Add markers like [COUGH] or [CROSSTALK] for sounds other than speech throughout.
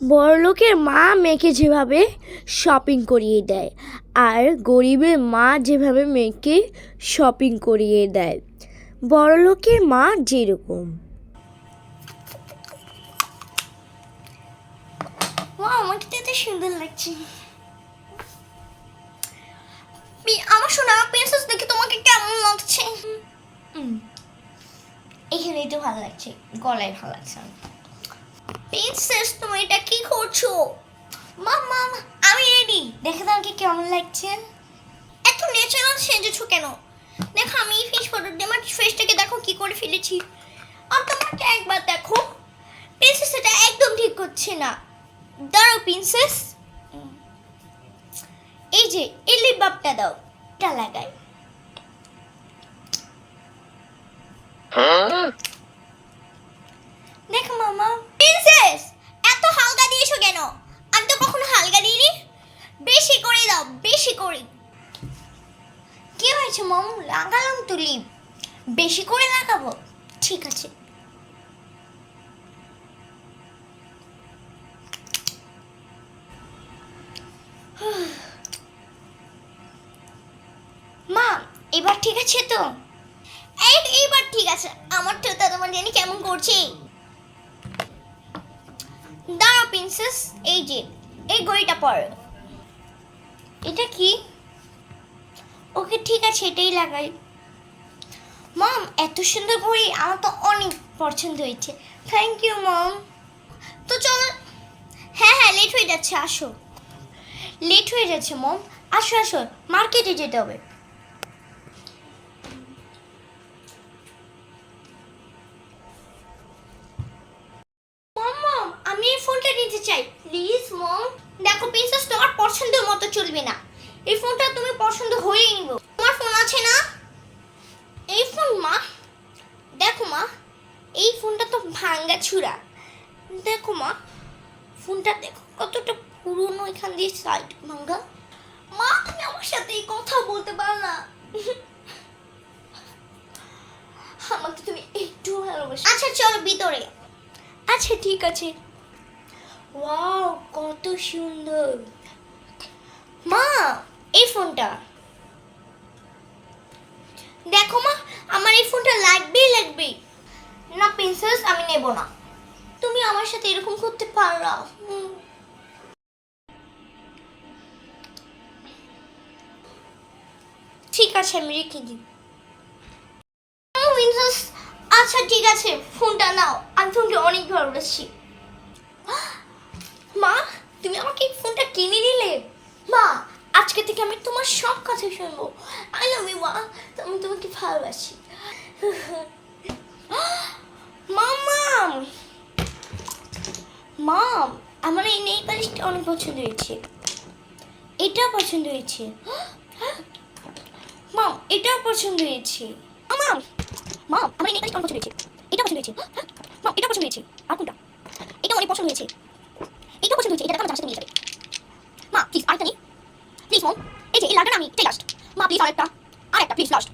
বড়লোকের মা মেয়েকে যেভাবে শপিং করিয়ে দেয় আর গরিবের মা যেভাবে মেয়েকে শপিং করিয়ে দেয়, বড়লোকের মা যেরকম। আমাকে আমার প্রিন্সেস দেখে তোমাকে কেমন ভালো লাগছে, গলায় ভালো লাগছে। প্রিন্সেস তুমি এটা কি করছ? মাম মাম আমি রেডি দেখে তোমাকে কেমন লাগছে। এত ন্যাচারাল সেজেছো কেন? দেখো আমি এই ফেস ফটো দিয়ে আমার ফেসটাকে দেখো কি করে ফেলেছি। আর তোমাকে একবার দেখো। প্রিন্সেস এটা একদম ঠিক করছে না। দাঁড়াও প্রিন্সেস এই যে এই লিপ বাপটা দাও। এটা লাগাই। দেখো মামা। প্রিন্সেস এত হালকা দিয়েছ কেন? আমি তো কখনো হালকা দিইনি। বেশি করে দাও, বেশি করে। কি হয়েছে মম? লাগালাম তো বেশি করে লাগাবো? ঠিক আছে। মা, এবার ঠিক আছে তো? এই, এইবার ঠিক আছে। আমার তা তোমার জানি কেমন করছে। দাঁড়াও প্রিন্সেস এই যে, এই ঘড়িটা পর। এটা কি? ওকে ঠিক আছে, এটাই লাগাই। মম, এত সুন্দর ঘড়ি, আমার তো অনেক পছন্দ হয়েছে। Thank you mom. তো চলো হ্যাঁ হ্যাঁ লেট হয়ে যাচ্ছে, আসো। লেট হয়ে যাচ্ছে, মম। আসো আসো মার্কেটে যেতে হবে। ফোনটা চাই প্লিজ মম দেখো প্রিন্সেস তোমার পছন্দের মতো চলবে না। এই ফোনটা তুমি পছন্দ হয়েই নিব। তোমার ফোন আছে না? এই ফোন মা, দেখো, মা, এই ফোনটা তো ভাঙ্গা ছুরা দেখো, মা ফোনটা দেখো কতটা পুরনো এখান দিয়ে সাইড ভাঙ্গা। মা, তুমি আমার সাথে এই কথা বলতে পারো না। আমাকে তুমি একটু ভালোবাসো। আচ্ছা চলো ভিতরে। আচ্ছা ঠিক আছে। ওয়াও কত সুন্দর। মা, এই ফোনটা। দেখো মা, আমার এই ফোনটা লাগবেই লাগবে না প্রিন্সেস আমি নেব না। তুমি আমার সাথে এরকম করতে পারো। ঠিক আছে, আমি রেখে দিই। আচ্ছা ঠিক আছে, ফোনটা নাও। আমি ফোনটা অনেক ভালোবাসি। তুমি আমাকে এই ফোনটা কিনে দিলে মা, আজকে থেকে আমি তোমার সব কথা শুনব। আই লাভ ইউ মা। আমি তোমাকে ভালোবাসি। মামাম মাম। আমার এই নেই পালিশটা অনেক পছন্দ হয়েছে। এটাও পছন্দ হয়েছে। মাম, এটাও পছন্দ হয়েছে। মাম। মাম, আমার এই নেই পছন্দ হয়েছে। এটা পছন্দ হয়েছে। মাম এটা পছন্দ হয়েছে। আর কোনটা? এটা অনেক পছন্দ হয়েছে। এটা পছন্দ হয়েছে এটা দেখো আমার জামার সাথে মিলে যাবে মা প্লিজ আরেকটা নিই প্লিজ মম এই যে এই লাগবে না আমি এটাই লাস্ট মা প্লিজ আরেকটা আরেকটা প্লিজ লাস্ট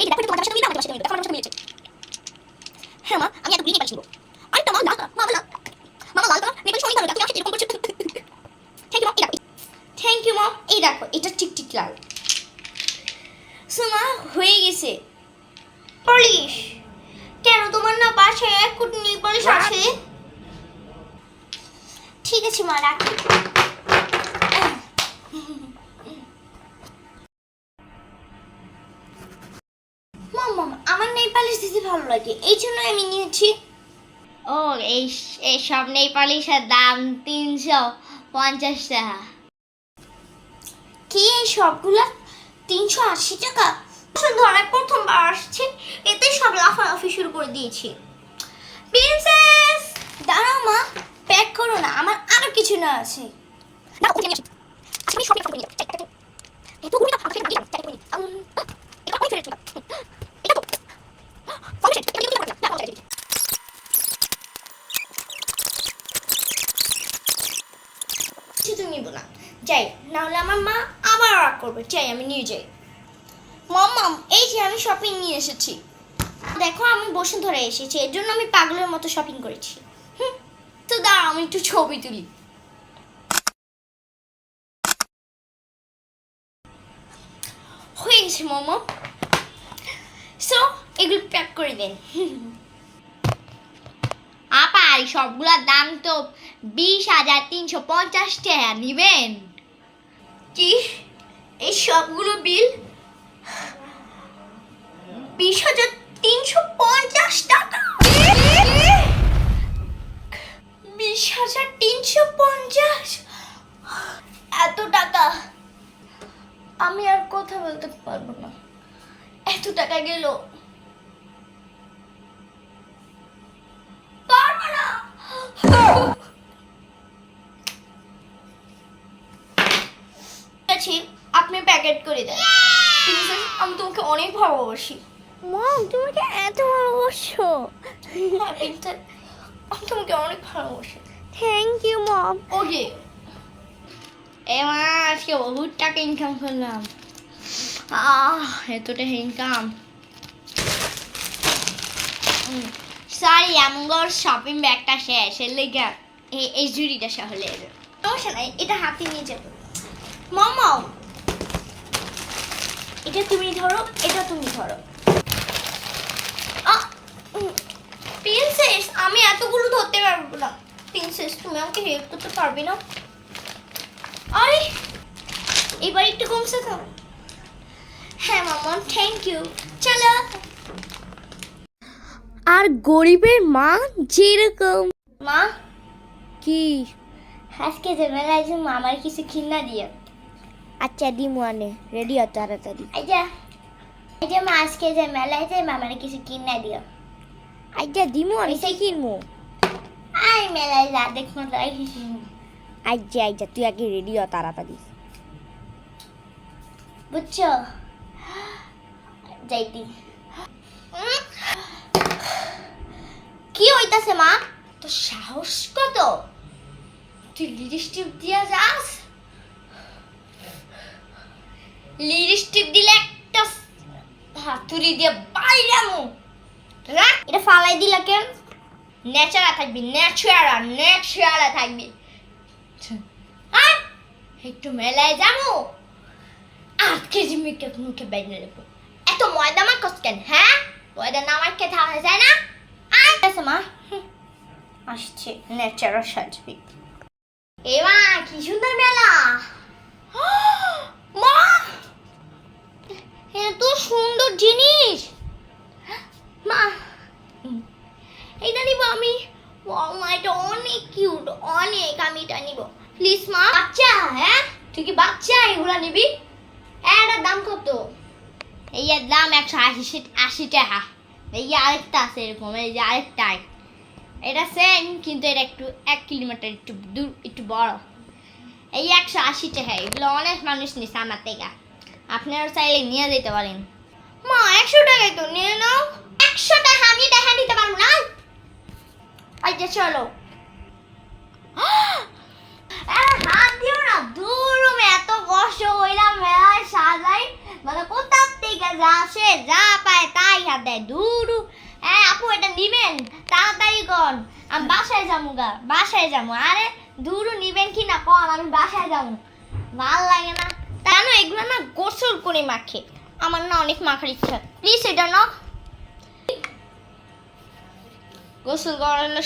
এই দেখো এটা তোমার সাথে মিলে আমার সাথে মিলে দেখো আমার সাথে মিলেছে। হ্যাঁ মা আমি এত গ্রিনে পাচ্ছি আরেকটা মা লাল মা লাল মামা লাল কালার নেপালি অনেক ভালো লাগে এরকম করছ। থ্যাংক ইউ মম এই থ্যাংক ইউ মম এই দেখো এটা ঠিক ঠিক লাল। সো মা হয়ে গেছে। পলিশ কেন তোমার না বাসায় এক কোটি আছে? ঠিক আছে মা রাখি। দিতে ভালো লাগে। এই জন্য আমি নিয়েছি। ও এই এই সব নেই পালিশের দাম তিনশো পঞ্চাশ টাকা। কি এই সবগুলা? তিনশো আশি টাকা? ধরে প্রথমবার আসছে। এতে সব লাফালাফি শুরু করে দিয়েছি। প্রিন্সেস দাঁড়াও মা প্যাক করো না আমার আরও কিছু না আছে। না। ওকে করে নিয়ে যাই এই তো গুণটা আমাকে দিয়ে চাই করে এটা কই ফেলে এটা তো ফাংশন এটা দিয়ে করতে না না কিছু নিব না যাই না আমার মা আবার রাগ করবে। চাই আমি নিয়ে যাই। মম এই যে আমি শপিং নিয়ে এসেছি। দেখো আমি বসে ধরে এসেছি। এর জন্য আমি পাগলের মতো শপিং করেছি। হুম, তো দাঁড়াও আমি একটু ছবি তুলি। হয়ে গেছে মোমো। সো এগুলো প্যাক করে দেন। আপা এই সবগুলোর দাম তো বিশ হাজার তিনশো পঞ্চাশ টাকা, নিবেন? কি? এই সবগুলো বিল? বিশ হাজার তিনশো পঞ্চাশ টাকা? বিশ হাজার তিনশো পঞ্চাশ? এত টাকা? আমি আর কথা বলতে পারব না। এত টাকা গেল। আছি আপনি প্যাকেট করে দেন। আমি তোমাকে অনেক ভালোবাসি। মম তোমাকে এত ভালোবাসো? আমি তোমাকে অনেক ভালোবাসি। থ্যাংক ইউ মম। ওকে এমা আজকে বহুত টাকা ইনকাম করলাম। এতটা ইনকাম সরি আমগর শপিং ব্যাগটা শেষ। এর লেগে এই জুড়িটা সহলে সমস্যা নাই, এটা হাতে নিয়ে যাব মামা! এটা তুমি ধরো, এটা তুমি ধরো। প্রিন্সেস আমি এতগুলো ধরতে পারব না। প্রিন্সেস তুমি আমাকে হেল্প করতে পারবে না? আরে, এবার একটু কমছে তো হ্যাঁ মামা থ্যাংক ইউ চলো। আর গরিবের মা যেরকম। মা? কি? আজকে যে মেলায় যে মামার কিছু কিনা দিয়ে। আচ্ছা দিমু আনে। রেডি হ তাড়াতাড়ি। আচ্ছা এই যে মা আজকে যে মেলায় যে মামার কিছু কিনা দিও। আচ্ছা দিমু আনে সে কিনবো আই মেলায় যা দেখব তাই কিছু আচ্ছা আচ্ছা তুই আগে রেডি হ তাড়াতাড়ি। বুঝছ? যাইতি। কি হইতাছে মা? তো সাহস কত? তুই লিপস্টিক দিয়া যাস? লিপস্টিক দিলে একটা হাতুড়ি দিয়ে বাইরামু রাখ। এটা ফালাই দিলা কেন? ন্যাচারা থাকবি ন্যাচারা ন্যাচারা থাকবি। হ্যাঁ একটু মেলায় যাব। আট কেজি মেকআপ মুখে বেঁধে নেব। এত ময়দা মাখস কেন হ্যাঁ? ময়দা না মাখে থাকা যায় না? আয়। আছে মা। আসছে ন্যাচারাল সাজবি এমা কি সুন্দর মেলা। [GASPS] মা! এত সুন্দর জিনিস। মা এটা নিব আমি। মা এটা অনেক কিউট অনেক আমি এটা নিব। প্লিজ মা। বাচ্চা হ্যাঁ? তুই কি বাচ্চা? এগুলা নিবি? আশি আশি টাকা। এই আরেকটা আছে এরকম, এই যে আরেকটা এটা সেম কিন্তু এটা একটু এক কিলোমিটার একটু দূর, একটু বড়। এই একশো আশি টাকা, এগুলো অনেক মানুষ নিচ্ছে আমার থেকে। আপনারা চাইলে নিয়ে যেতে পারেন। মা, একশো টাকায় তো নিয়ে নাও। একশো টাকা আমি দেখা দিতে পারব না। আচ্ছা চলো। হাত দিও না, দূর এত কষ্ট হইলাম মেলায় যা পায় তাই হাত আপু, এটা নিবেন? গা নিবেন কি না ভালো লাগে গোসল করে মাখে। আমার না অনেক মাখার ইচ্ছা। প্লিজ, এটা না গোসল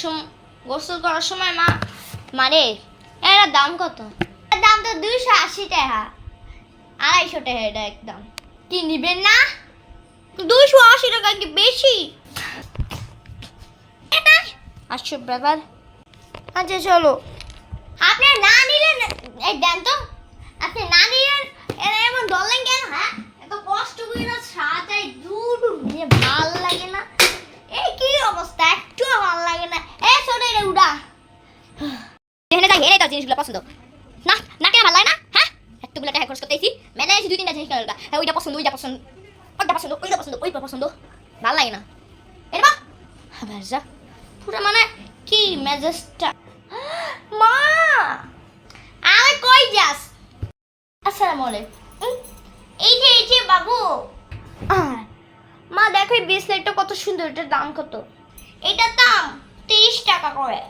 সময় গোসল করার সময় মা, মারে। এটার দাম কত? দাম তো দুইশো আশি টাকা। আড়াইশো টাকা এটা একদম। কি নিবেন না? দুশো আশি টাকা কি বেশি? আচ্ছা ব্যাপার আচ্ছা চলো। আপনি না নিলেন, এই দেন তো। আপনি না নিলেন এমন দলেন কেন হ্যাঁ? এত কষ্ট করে মেজাজটা [GASPS] মা! আরে কই যাস? আসসালামু আলাইকুম। এই যে এই যে বাবু। মা দেখো এই ব্রেসলেটটা কত সুন্দর এটার দাম কত? এটার দাম তিরিশ টাকা করে।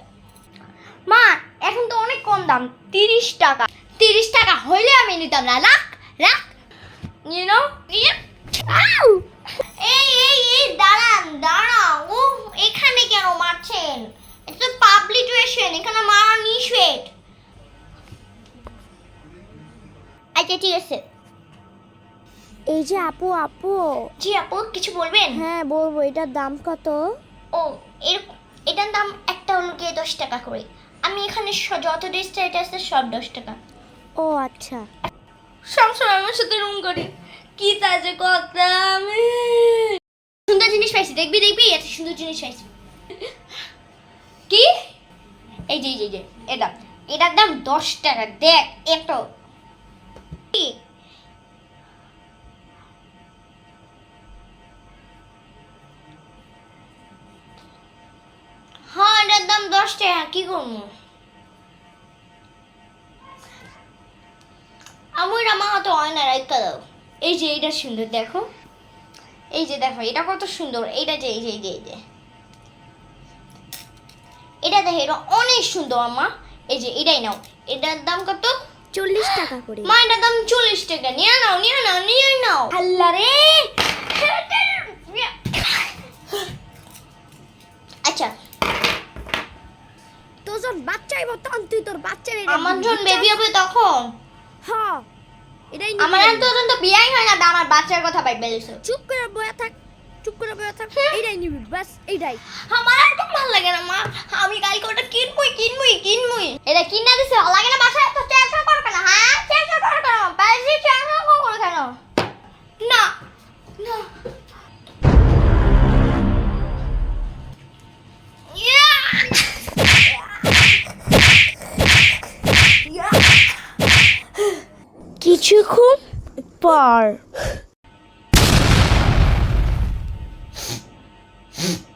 মা এখন তো অনেক কম দাম তিরিশ টাকা। তিরিশ টাকা হইলে আমি নিতাম না। রাখ রাখ। ইউ নো এই আছে এই যে আপু আপু। জি আপু কিছু বলবেন? হ্যাঁ বলব এটার দাম কত? ও এর এটার দাম একটা হলো গিয়ে দশ টাকা করে। আমি এখানে যত ড্রেসটা এটা আছে সব দশ টাকা। ও আচ্ছা। সবসময় আমার সাথে রুম করি। কি তাজে কথা আমি। সুন্দর জিনিস পাইছি দেখবি দেখবি এত সুন্দর জিনিস পাইছি। কি? এই যে এই যে, যে এটা এটার দাম দশ টাকা দেখ এত? হ্যাঁ এটার দাম দশ টাকা, কি করব? আমার আমার হাতে হয় না দাও। এই যে, এইটা সুন্দর, দেখো। এই যে, দেখো, এটা কত সুন্দর। এইটা যে, এই যে এই যে এই যে। এটা দেখো, এটা অনেক সুন্দর আমা এই যে, এটাই নাও। এটার দাম কত? চল্লিশ টাকা করে। মা দাম চল্লিশ টাকা। নিয়ে নাও নিয়ে নাও নিয়ে নাও। আল্লাহ রে! আচ্ছা। তোর যখন বাচ্চাই বর্তমান তুই তোর বাচ্চার আমার যখন বেবি হবে তখন? হ্যাঁ এটাই আমার আমি। তো বিয়াই হয় না আমার বাচ্চার কথা ভাই বেরিয়েছে চুপ করে বয়ে থাক চুপ করে বয়ে থাক এইটাই নিবি বাস এইটাই। আমার একদম ভালো লাগে না মা। আমি কালকে ওটা কিনবই কিনবই কিনবই। এটা কিনা দিছে লাগে না bar. [LAUGHS]